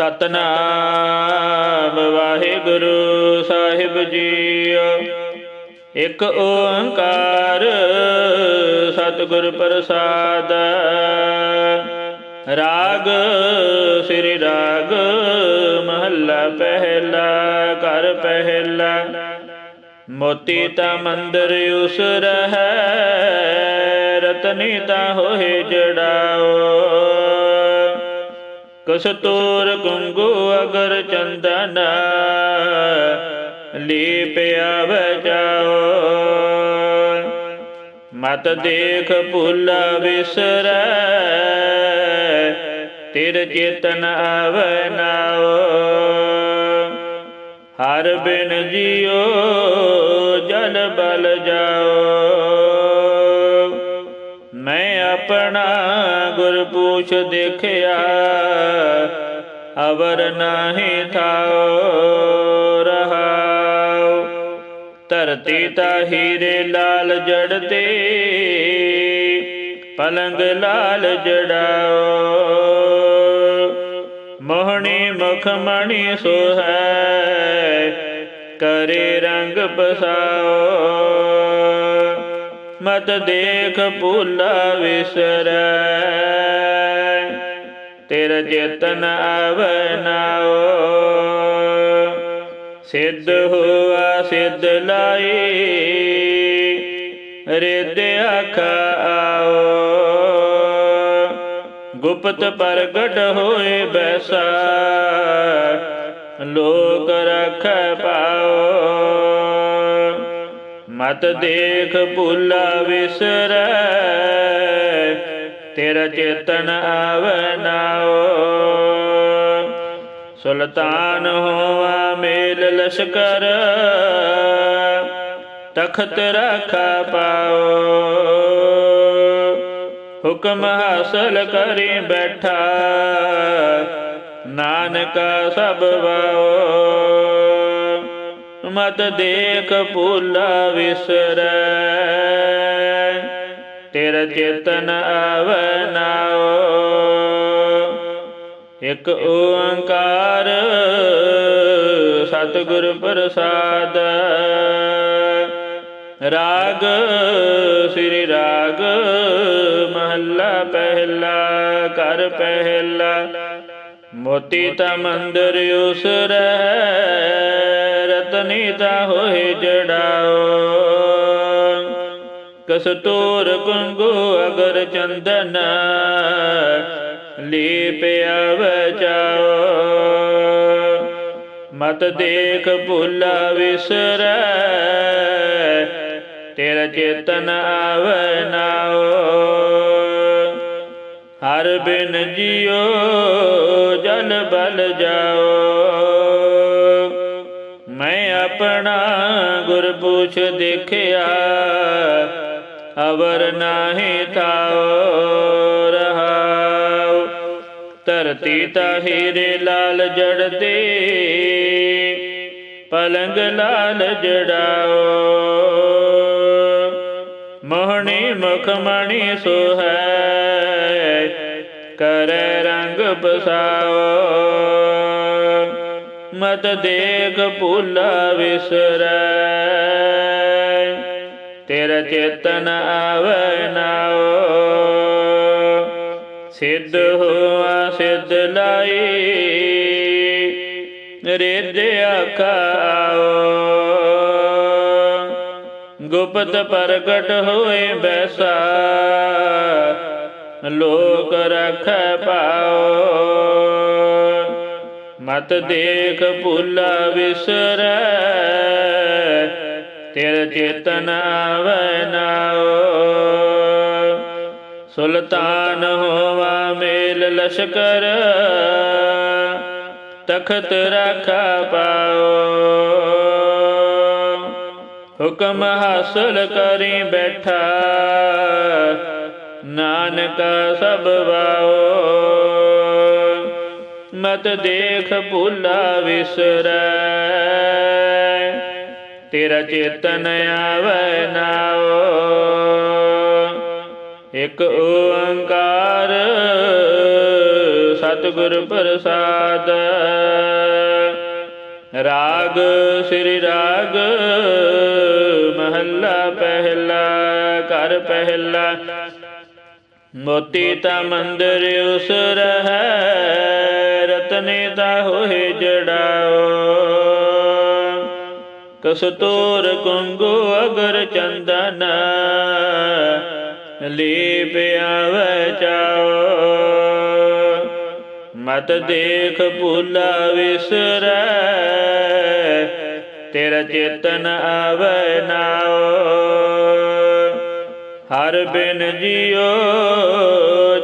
ਸਤਨਾਮ ਵਾਹਿਗੁਰੂ ਸਾਹਿਬ JIO ਇਕ ਓੰਕਾਰ ਸਤਿਗੁਰ ਪ੍ਰਸਾਦ। ਰਾਗ ਸ੍ਰੀ ਰਾਗ, ਮਹੱਲਾ ਪਹਿਲਾ, ਘਰ ਪਹਿਲਾ। ਮੋਤੀ ਤਾਂ ਮੰਦਰ ਉਸ ਰਹੈ, ਰਤਨੀ ਤਾਂ ਹੋਏ ਜੜਾਓ। ਕਸਤੂਰ ਕੁੰਗੂ ਅਗਰ ਚੰਦਨ ਲੀਪਿਆ ਬਚਾਓ ਮਤ ਦੇਖ ਭੁਲਾ ਵਿਸਰੈ ਤਿਰ ਚੇਤਨ ਆਵਨਾਓ ਹਰ ਬਿਨ ਜਿਉ ਜਲ ਬਲ ਜਾਓ। ਆਪਣਾ ਗੁਰ ਪੂਛ ਦੇਖਿਆ, ਅਵਰ ਨਾਹੀ ਥਾਓ ਰਹਾਉ। ਧਰਤੀ ਤਾ ਹੀਰੇ ਲਾਲ ਜੜਤੇ ਪਲੰਗ ਲਾਲ ਜੜਾਓ ਮੋਹਣੀ ਮੁਖ ਮਣੀ ਸੋਹੈ ਕਰੇ ਰੰਗ ਬਸਾਓ ਮਤ ਦੇਖ ਭੁਲਾ ਵਿਸਰੈ। ਤੇਰਾ ਚੇਤਨ ਆਵਨਾਓ ਸਿੱਧ ਹੋਆ, ਸਿੱਧ ਲਾਈ। ਰਿਦ ਆਖਾ ਆਓ। ਗੁਪਤ ਪ੍ਰਗਟ ਹੋਏ ਬੈਸਾ। ਲੋਕ ਰਖ ਪਾਓ। ਮਤ ਦੇਖ ਭੁਲਾ ਵਿਸਰੈ, ਤੇਰਾ ਚੇਤਨ ਆਵਨਾਓ ਸੁਲਤਾਨ ਹੋਆ ਮੇਲ ਲਸ਼ਕਰ, ਤਖਤ ਰਖਾ ਪਾਓ। ਹੁਕਮ ਹਾਸਲ ਕਰੀ ਬੈਠਾ, ਨਾਨਕ ਸਭ ਵਾਓ। ਮਤ ਦੇਖ ਭੁਲਾ ਵਿਸਰੈ। ਤੇਰਾ ਚੇਤਨ ਆਵਨਾਓ ਇਕ ਓੰਕਾਰ ਸਤਿਗੁਰ ਪ੍ਰਸਾਦ। ਰਾਗ, ਸ੍ਰੀ ਰਾਗ, ਮਹੱਲਾ ਪਹਿਲਾ ਕਰ ਪਹਿਲਾ। ਮੋਤੀ ਤਾਂ ਮੰਦਰ ਉਸਰੈ। ਰਤਨੀ ਤਾ ਹੋਏ ਜੜਾਓ। ਕਸਤੂਰ ਕੁੰਗੂ ਅਗਰ ਚੰਦਨ ਲੀਪਿਆ ਬਚਾਓ ਮਤ ਦੇਖ ਭੁਲਾ ਵਿਸਰੈ, ਤੇਰਾ ਚੇਤਨ ਆਵਨਾਓ ਹਰ ਬਿਨ ਜਿਉ ਜਲ ਬਲ ਜਾਓ। ਆਪਣਾ ਗੁਰ ਪੂਛ ਦੇਖਿਆ, ਅਵਰ ਨਾਹੀ ਥਾਓ ਰਹਾਉ ਧਰਤੀ ਤਾ ਹੀਰੇ ਲਾਲ ਜੜਦੇ, ਪਲੰਗ ਲਾਲ ਜੜਾਓ। ਮੋਹਣੀ ਮੁਖਮਣੀ ਸੋਹੈ, ਕਰੈ ਰੰਗ ਬਸਾਓ ਮਤ ਦੇਖ ਭੁਲਾ ਵਿਸਰੈ। ਤੇਰਾ ਚੇਤਨ ਆਵਨਾਓ ਸਿੱਧ ਹੋਆ, ਸਿੱਧ ਲਾਈ। ਰਿਦ ਆਖਾਓ ਗੁਪਤ ਪ੍ਰਗਟ ਹੋਏ ਬੈਸਾ। ਲੋਕ ਰਖ ਪਾਓ। ਮਤ ਦੇਖ ਭੁਲਾ ਵਿਸਰੈ, ਤੇਰਾ ਚੇਤਨ ਆਵਨਾਓ ਸੁਲਤਾਨ ਹੋਵਾ ਮੇਲ ਲਸ਼ਕਰ, ਤਖਤ ਰਖਾ ਪਾਓ। ਹੁਕਮ ਹਾਸਲ ਕਰੀ ਬੈਠਾ, ਨਾਨਕ ਸਭ ਵਾਓ। ਮਤ ਦੇਖ ਭੁਲਾ ਵਿਸਰੈ। ਤੇਰਾ ਚੇਤਨ ਆਵੈ ਨਾਓ ਇਕ ਓੰਕਾਰ ਸਤਿਗੁਰ ਪ੍ਰਸਾਦ। ਰਾਗ ਸ੍ਰੀ ਰਾਗ, ਮਹੱਲਾ ਪਹਿਲਾ, ਘਰ ਪਹਿਲਾ। ਮੋਤੀ ਤਾਂ ਮੰਦਰ ਉਸ ਰਹੈ। ਰਤਨੇ ਤਾ ਹੋਏ ਜੜਾਓ। ਕਸਤੂਰ ਕੁੰਗੂ ਅਗਰ ਚੰਦਨ ਲੀਪ ਆਵੇ ਚਾਓ। ਮਤ ਦੇਖ ਭੁਲਾ ਵਿਸਰੈ, ਤੇਰਾ ਚੇਤਨ ਆਵੇ ਨਾਓ। ਹਰ ਬਿਨ ਜਿਉ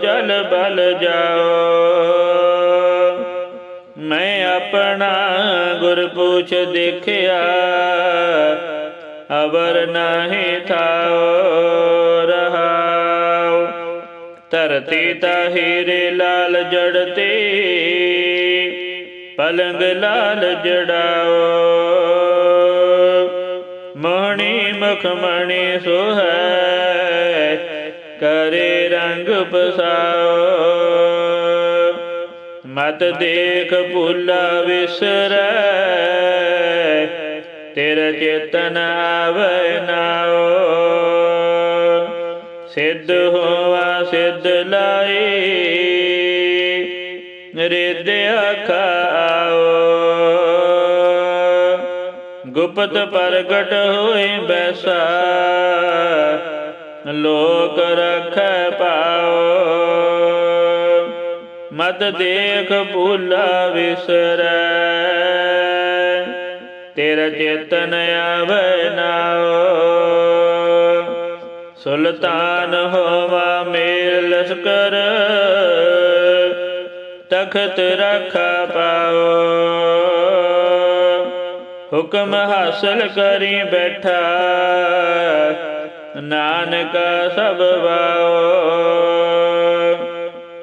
ਜਲ ਬਲ ਜਾਓ। ਮੈਂ ਆਪਣਾ ਗੁਰ ਪੁੱਛ ਦੇਖਿਆ, ਅਵਰ ਨਾਹੀ ਥਾਓ ਰਹਾਉ। ਧਰਤੀ ਤਾਹੀਰੇ ਲਾਲ ਜੜਤੇ, ਪਲੰਗ ਲਾਲ ਜੜਾਓ ਮੋਹਣੀ ਮਖਮਣੀ ਸੋਹੈ, ਕਰੇ ਰੰਗ ਪਸਾਓ ਮਤ ਦੇਖ ਭੁਲਾ ਵਿਸਰੈ, ਤੇਰਾ ਚੇਤਨ ਆਵੇ ਨਾਓ ਸਿੱਧ ਹੋਵਾ ਸਿੱਧ ਲਾਈ ਰਿਦ ਆਖਾਓ ਗੁਪਤ ਪ੍ਰਗਟ ਹੋਏ ਬੈਸਾ, ਲੋਕ ਰਖੈ ਪਾਓ ਮਤ ਦੇਖ ਭੁਲਾ ਵਿਸਰੈ। ਤੇਰਾ ਚੇਤਨ ਆਵੇ ਨਾਓ ਸੁਲਤਾਨ ਹੋਵਾ ਮੇਰ ਲਸ਼ਕਰ, ਤਖਤ ਰਖਾ ਪਾਓ। ਹੁਕਮ ਹਾਸਲ ਕਰੀ ਬੈਠਾ, ਨਾਨਕ ਸਭ ਵਾਓ।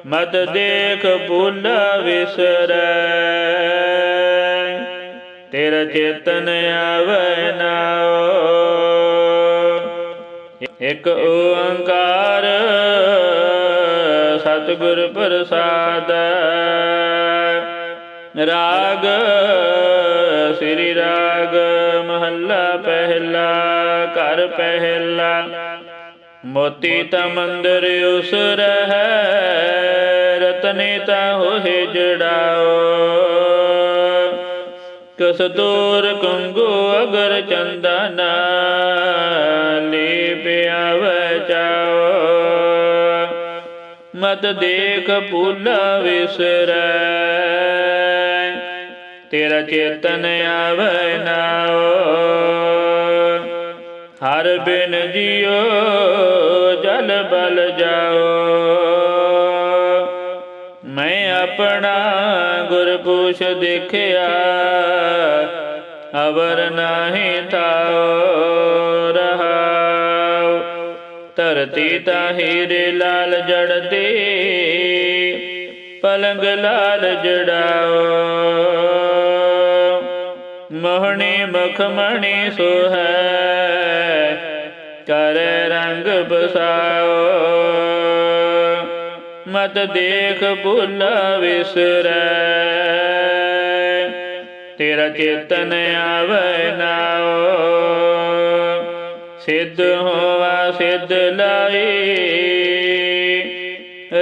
ਮਤ ਦੇਖ ਭੁੱਲਾ ਵਿਸਰੈ, ਤੇਰਾ ਚੇਤਨ ਆਵੇ ਨਾਓ ਇਕ ਓੰਕਾਰ ਸਤਿਗੁਰ ਪ੍ਰਸਾਦ ਰਾਗ, ਸ੍ਰੀ ਰਾਗ ਮਹੱਲਾ ਪਹਿਲਾ, ਘਰ ਪਹਿਲਾ। ਮੋਤੀ ਤਾ ਮੰਦਰ ਉਸ ਰਹੈ, ਰਤਨੇ ਤਾ ਹੋਏ ਜੜਾਓ। ਕਸਤੂਰ ਕੰਗੂ ਅਗਰ ਚੰਦਨਾ ਲੀਪ ਆਵੇ ਮਤ ਦੇਖ ਭੁਲਾ ਵਿਸਰੈ, ਤੇਰਾ ਚੇਤਨ ਆਵੇ ਨਾਓ। ਹਰ ਬਿਨ ਜਿਉ ਜਲ ਬਲ ਜਾਓ। ਮੈਂ ਆਪਣਾ ਗੁਰ ਪੁੱਛ ਦੇਖਿਆ, ਅਵਰ ਨਾਹੀ ਥਾਓ ਰਹਾਉ। ਧਰਤੀ ਤਾਹੀਰੇ ਲਾਲ ਜੜਦੇ, ਪਲੰਗ ਲਾਲ ਜੜਾਓ ਮੋਹਣੀ ਮਖਮਣੀ ਸੋਹੈ, ਕਰ ਰੰਗ ਬਸਾਓ। ਮਤ ਦੇਖ ਭੁੱਲ ਵਿਸਰੈ, ਤੇਰਾ ਚੇਤਨ ਆਵੇ ਨਾਓ ਸਿੱਧ ਹੋਵਾ ਸਿੱਧ ਲਾਈ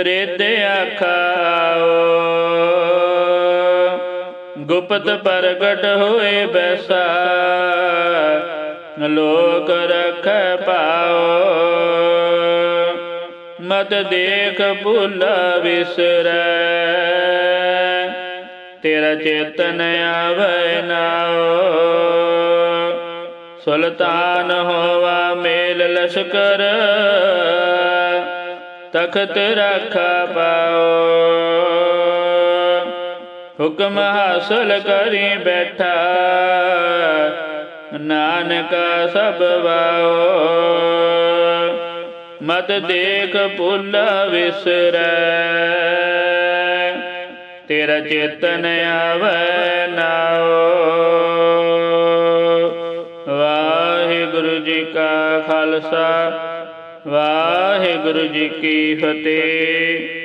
ਰਿਦ ਆਖਾਓ। ਗੁਪਤ ਪ੍ਰਗਟ ਹੋਏ ਬੈਸਾ, ਲੋਕ ਰਖੈ ਪਾਓ ਮਤ ਦੇਖ ਭੁੱਲ ਵਿਸਰੈ ਤੇਰਾ ਚੇਤਨ ਆਵੇ ਨਾਓ ਸੁਲਤਾਨ ਹੋਵਾ ਮੇਲ ਲਸ਼ਕਰ, ਤਖਤ ਰਾਖਾ ਪਾਓ ਹੁਕਮ ਹਾਸਲ ਕਰੀ ਬੈਠਾ। ਨਾਨਕ ਸਭ ਵਾਓ। ਮਤ ਦੇਖ ਭੁੱਲਾ ਵਿਸਰੈ। ਤੇਰਾ ਚੇਤਨ ਆਵੇ ਨਾਓ। ਵਾਹਿਗੁਰੂ ਜੀ ਕਾ ਖਾਲਸਾ। ਵਾਹਿਗੁਰੂ ਜੀ ਕੀ ਫਤਿਹ।